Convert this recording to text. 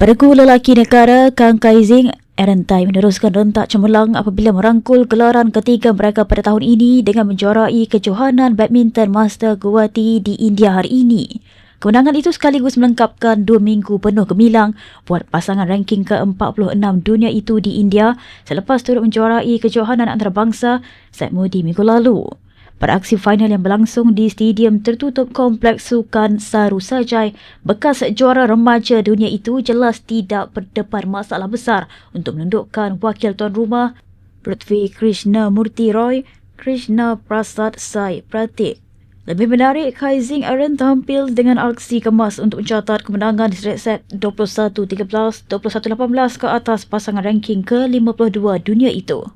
Peregu lelaki negara Kang Kaizing Aaron Tai meneruskan rentak cemerlang apabila merangkul gelaran ketiga mereka pada tahun ini dengan menjuarai kejohanan badminton Master Guwahati di India hari ini. Kemenangan itu sekaligus melengkapkan dua minggu penuh gemilang buat pasangan ranking ke-46 dunia itu di India selepas turut menjuarai kejohanan antarabangsa Said Modi minggu lalu. Pada aksi final yang berlangsung di Stadium Tertutup Kompleks Sukan Saru Sajai, bekas juara remaja dunia itu jelas tidak berdepan masalah besar untuk menundukkan wakil tuan rumah Prithvi Krishna Murti Roy, Krishna Prasad Sai Pratik. Lebih menarik, Kai Zing Aaron tampil dengan aksi kemas untuk mencatat kemenangan di set 21-13, 21-18 ke atas pasangan ranking ke-52 dunia itu.